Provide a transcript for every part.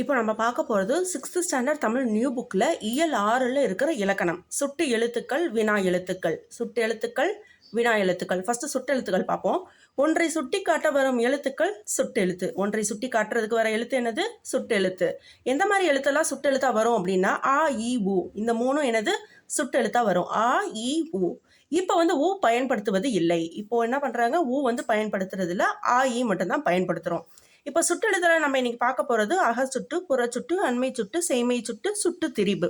இப்போ நம்ம பார்க்க போகிறது சிக்ஸ்த் ஸ்டாண்டர்ட் தமிழ் நியூ புக்கில் இயல் ஆறில் இருக்கிற இலக்கணம். சுட்டு எழுத்துக்கள் வினா எழுத்துக்கள். சுட்டு எழுத்துக்கள் வினா எழுத்துக்கள். ஃபஸ்ட்டு சுட்டு எழுத்துக்கள் பார்ப்போம். ஒன்றை சுட்டி காட்ட வரும் எழுத்துக்கள் சுட்டு எழுத்து. ஒன்றை சுட்டி காட்டுறதுக்கு வர எழுத்து என்னது? சுட்டெழுத்து எந்த மாதிரி எழுத்தெல்லாம் சுட்டெழுத்தா வரும் அப்படின்னா ஆ இ உ. இந்த மூணும் எனது சுட்டு எழுத்தாக வரும். ஆ இ உ. இப்போ வந்து ஊ பயன்படுத்துவது இல்லை. இப்போ என்ன பண்ணுறாங்க ஊ வந்து பயன்படுத்துறதுல ஆ இ மட்டும்தான் பயன்படுத்துகிறோம் இப்போ சுட்டெழுத்தில் நம்ம இன்னைக்கு பார்க்க போகிறது அகச்சுட்டு புறச்சுட்டு அண்மை சுட்டு செய்மை சுட்டு சுட்டு திரிபு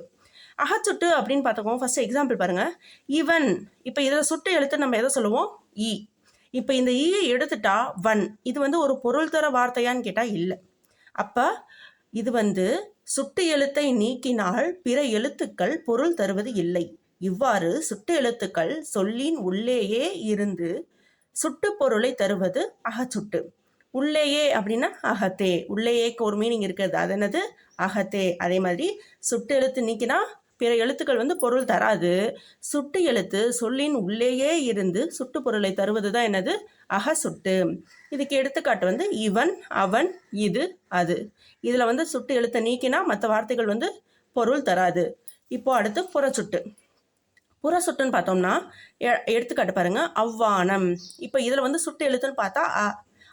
அகச்சுட்டு அப்படின்னு பார்த்துக்கோங்க ஃபர்ஸ்ட் எக்ஸாம்பிள் பாருங்கள் இவன் இப்போ இதில் சுட்டு எழுத்து நம்ம எதை சொல்லுவோம்? ஈ இப்போ இந்த ஈயை எடுத்துட்டா வன். இது வந்து ஒரு பொருள் தர வார்த்தையான்னு கேட்டால் இல்லை. அப்போ இது வந்து சுட்டு எழுத்தை நீக்கினால் பிற எழுத்துக்கள் பொருள் தருவது இல்லை. இவ்வாறு சுட்டு எழுத்துக்கள் சொல்லின் உள்ளேயே இருந்து சுட்டு பொருளை தருவது அகச்சுட்டு. உள்ளேயே அப்படின்னா அகத்தே. உள்ளேயேக்கு ஒரு மீனிங் இருக்கிறது அது என்னது? அகத்தே. அதே மாதிரி சுட்டு எழுத்து நீக்கினா பிற எழுத்துக்கள் வந்து பொருள் தராது. சுட்டு எழுத்து சொல்லின் உள்ளேயே இருந்து சுட்டு பொருளை தருவது தான் என்னது? அக சுட்டு இதுக்கு எடுத்துக்காட்டு வந்து இவன் அவன் இது அது. இதில் வந்து சுட்டு எழுத்தை நீக்கினா மற்ற வார்த்தைகள் வந்து பொருள் தராது. இப்போ அடுத்து புறச்சுட்டு. புறச்சுட்டுன்னு பார்த்தோம்னா எ- எடுத்துக்காட்டு பாருங்க. அவ்வானம். இப்போ இதில் வந்து சுட்டு எழுத்துன்னு பார்த்தா அ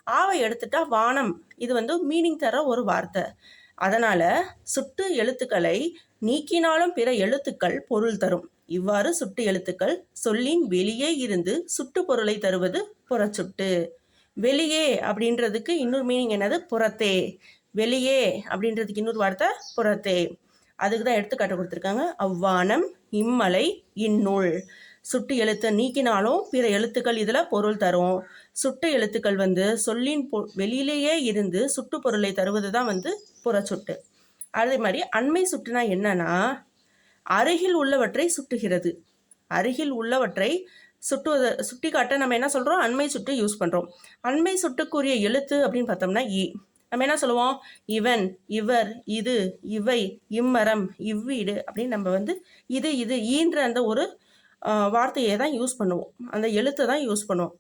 ஆவை எடுத்துட்டா வானம். இது வந்து மீனிங் தர ஒரு வார்த்தை. அதனால சுட்டு எழுத்துக்களை நீக்கினாலும் பிற எழுத்துக்கள் பொருள் தரும். இவ்வாறு சுட்டு எழுத்துக்கள் சொல்லின் வெளியே இருந்து சுட்டு பொருளை தருவது புறச்சுட்டு. வெளியே அப்படின்றதுக்கு இன்னொரு மீனிங் என்னது? புறத்தே. வெளியே அப்படின்றதுக்கு இன்னொரு வார்த்தை புறத்தே. அதுக்கு தான் எடுத்துக்காட்டு கொடுத்துருக்காங்க. அவ்வானம் இம்மலை இந்நூல். சுட்டு எழுத்தை நீக்கினாலும் பிற எழுத்துக்கள் இதில் பொருள் தரும். சுட்டு எழுத்துக்கள் வந்து சொல்லின் பொ வெளியிலேயே இருந்து சுட்டு பொருளை தருவது தான் வந்து புறச்சுட்டு. அதே மாதிரி அண்மை சுட்டுனா என்னன்னா அருகில் உள்ளவற்றை சுட்டுகிறது. அருகில் உள்ளவற்றை சுட்டுவது சுட்டி காட்ட நம்ம என்ன சொல்கிறோம் அண்மை சுட்டு யூஸ் பண்ணுறோம் அண்மை சுட்டுக்குரிய எழுத்து அப்படின்னு பார்த்தோம்னா இ. நம்ம என்ன சொல்லுவோம்? இவன் இவர் இது இவை இம்மரம் இவ்வீடு அப்படின்னு நம்ம வந்து இது இது ஈன்ற அந்த ஒரு வார்த்தையை தான் யூஸ் பண்ணுவோம். அந்த எழுத்தை தான் யூஸ் பண்ணுவோம்.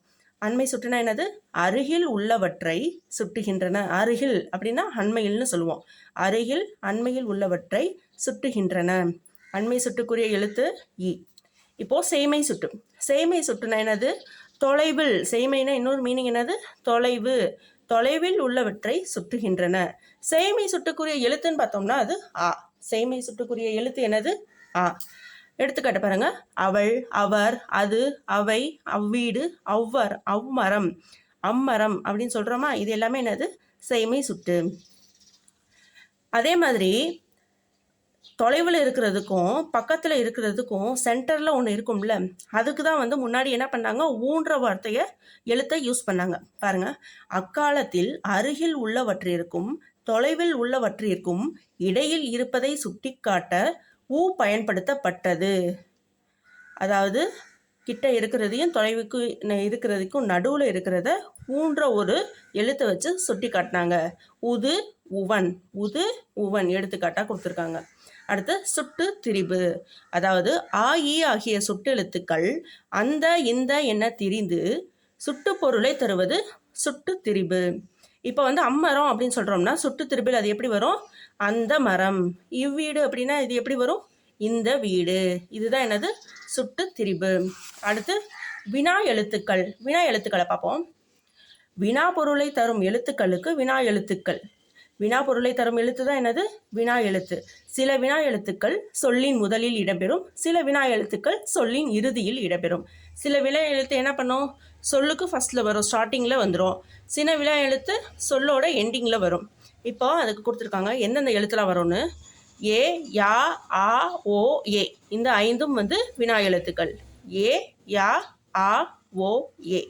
அண்மை சுட்டுனா என்னது? அருகில் உள்ளவற்றை சுட்டுகின்றன. அருகில் அப்படின்னா அண்மையில்னு சொல்லுவோம். அருகில் அண்மையில் உள்ளவற்றை சுட்டுகின்றன. அண்மை சுட்டுக்குரிய எழுத்து இ. இப்போ சேமை சுட்டு. சேமை சுட்டுனா என்னது? தொலைவில். சேமைனா இன்னொரு மீனிங் என்னது? தொலைவு. தொலைவில் உள்ளவற்றை சுட்டுகின்றன சேமை சுட்டுக்குரிய எழுத்துன்னு பார்த்தோம்னா அது ஆ. சேமை சுட்டுக்குரிய எழுத்து என்னது? ஆ. எடுத்துக்காட்டு பாருங்க. அவள் அவர் அது அவை அவ்வீடு அவ்வர் அவ்மரம் அம்மரம் அப்படின்னு சொல்றோமா? இது எல்லாமே என்னது? செய்மை சுட்டு. அதே மாதிரி தொலைவில் இருக்கிறதுக்கும் பக்கத்தில் இருக்கிறதுக்கும் சென்டரில் ஒன்று இருக்கும்ல அதுக்கு தான் வந்து முன்னாடி என்ன பண்ணாங்க? ஊன்ற வார்த்தையை எழுத்தை யூஸ் பண்ணாங்க. பாருங்க. அக்காலத்தில் அருகில் உள்ளவற்றிற்கும் தொலைவில் உள்ளவற்றிற்கும் இடையில் இருப்பதை சுட்டிக்காட்ட ஊ பயன்படுத்தப்பட்டது. அதாவது கிட்ட இருக்கிறதையும் தொலைவுக்கு இருக்கிறதுக்கும் நடுவில் இருக்கிறத ஊன்ற ஒரு எழுத்தை வச்சு சுட்டி காட்டினாங்க. உது உவன். உது உவன் எடுத்துக்காட்டாக கொடுத்துருக்காங்க. அடுத்து சுட்டு திரிபு. அதாவது ஆஇ ஆகிய ஆகிய சுட்டெழுத்துக்கள் அந்த இந்த என திரிந்து சுட்டு பொருளை தருவது சுட்டு திரிபு. இப்போ வந்து அம்மரம் அப்படின்னு சொல்கிறோம்னா சுட்டு திருப்பில் அது எப்படி வரும்? அந்த மரம். இவ்வீடு அப்படின்னா இது எப்படி வரும்? இந்த வீடு. இதுதான் என்னது? சுட்டு திரிபு. அடுத்து வினா எழுத்துக்கள். வினா எழுத்துக்களை பார்ப்போம். வினா பொருளை தரும் எழுத்துக்களுக்கு வினா எழுத்துக்கள். வினா பொருளை தரும் எழுத்து தான் என்னது? வினா எழுத்து. சில வினா எழுத்துக்கள் சொல்லின் முதலில் இடம்பெறும் சில வினா எழுத்துக்கள் சொல்லின் இறுதியில் இடம்பெறும். சில வினா எழுத்து என்ன பண்ணும்? சொல்லுக்கு ஃபஸ்ட்டில் வரும் ஸ்டார்டிங்கில் வந்துடும் சில வினா எழுத்து சொல்லோட எண்டிங்கில் வரும். இப்போ அதுக்கு கொடுத்துருக்காங்க எந்தெந்த எழுத்துலாம் வரும்னு? ஏ யா ஆ ஓ ஏ. இந்த ஐந்தும் வந்து வினா எழுத்துக்கள். ஏ யா ஆ ஓ ஏ.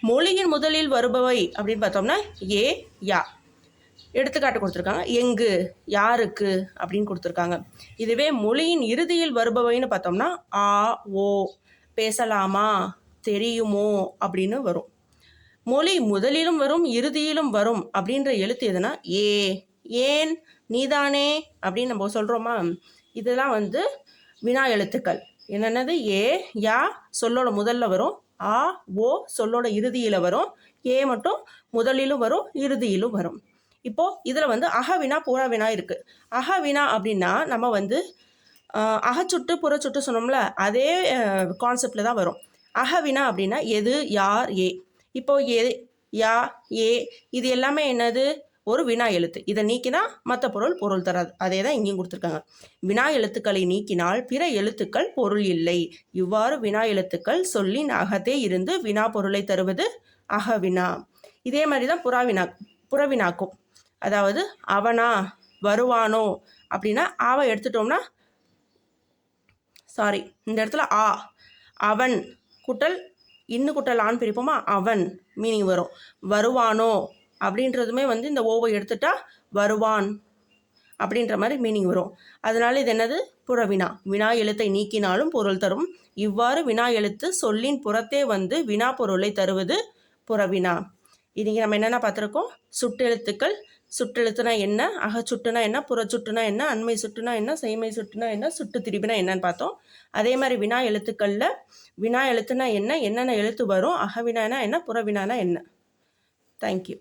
மொழியின் முதலில் வருபவை அப்படின்னு பார்த்தோம்னா ஏ யா. எடுத்துக்காட்டு கொடுத்துருக்காங்க. எங்கு யாருக்கு அப்படின்னு கொடுத்துருக்காங்க. இதுவே மொழியின் இறுதியில் வருபவைன்னு பார்த்தோம்னா ஆ ஓ பேசலாமா தெரியுமோ அப்படின்னு வரும். மொழி முதலிலும் வரும் இறுதியிலும் வரும் அப்படின்ற எழுத்து எதுனா ஏ ஏன் நீதானே அப்படின்னு நம்ம சொல்கிறோமா இதெல்லாம் வந்து வினா எழுத்துக்கள். என்னென்னது? ஏ யா சொல்லோட முதல்ல வரும். ஆ ஓ சொல்லோட இறுதியில் வரும். ஏ மட்டும் முதலிலும் வரும் இறுதியிலும் வரும். இப்போ இதில் வந்து அகவினா புறவினா இருக்கு. அகவினா அப்படின்னா நம்ம வந்து அகச்சுட்டு புறச்சுட்டு சொன்னோம்ல அதே கான்செப்டில் தான் வரும். அகவினா அப்படின்னா எது யார் ஏ. இப்போ எ யா ஏ இது எல்லாமே என்னது? ஒரு வினா எழுத்து. இதை நீக்கினா மற்ற பொருள் பொருள் தராது. அதே தான் இங்கேயும் கொடுத்துருக்காங்க. வினா எழுத்துக்களை நீக்கினால் பிற எழுத்துக்கள் பொருள் இல்லை. இவ்வாறு வினா எழுத்துக்கள் சொல்லின் அகத்தே இருந்து வினா பொருளை தருவது அகவினா. இதே மாதிரி தான் புறாவினா புறவினாக்கும். அதாவது அவனா வருவானோ அப்படின்னா ஆவை எடுத்துட்டோம்னா சாரி இந்த இடத்துல ஆ அவன் குட்டல் இன்னு குட்டல் ஆண் பிரிப்போமா? அவன் மீனிங் வரும். வருவானோ அப்படின்றதுமே வந்து இந்த ஓவை எடுத்துட்டா வருவான் அப்படின்ற மாதிரி மீனிங் வரும். அதனால் இது என்னது? புறவினா. வினா எழுத்தை நீக்கினாலும் பொருள் தரும். இவ்வாறு வினா எழுத்து சொல்லின் புறத்தே வந்து வினா பொருளை தருவது புறவினா. இன்றைக்கி நம்ம என்னென்ன பார்த்துருக்கோம்? சுட்டெழுத்துக்கள் சுட்டெழுத்துனா என்ன? அகச்சுட்டுனா என்ன? புறச்சுட்டுனா என்ன? அண்மை சுட்டுனா என்ன? செய்மை சுட்டுனா என்ன? சுட்டு திரிபினா என்னன்னு பார்த்தோம். அதே மாதிரி வினா எழுத்துக்களில் வினா எழுத்துனா என்ன? என்னென்ன எழுத்து வரும்? அகவினானா என்ன? புறவினானா என்ன? தேங்க்யூ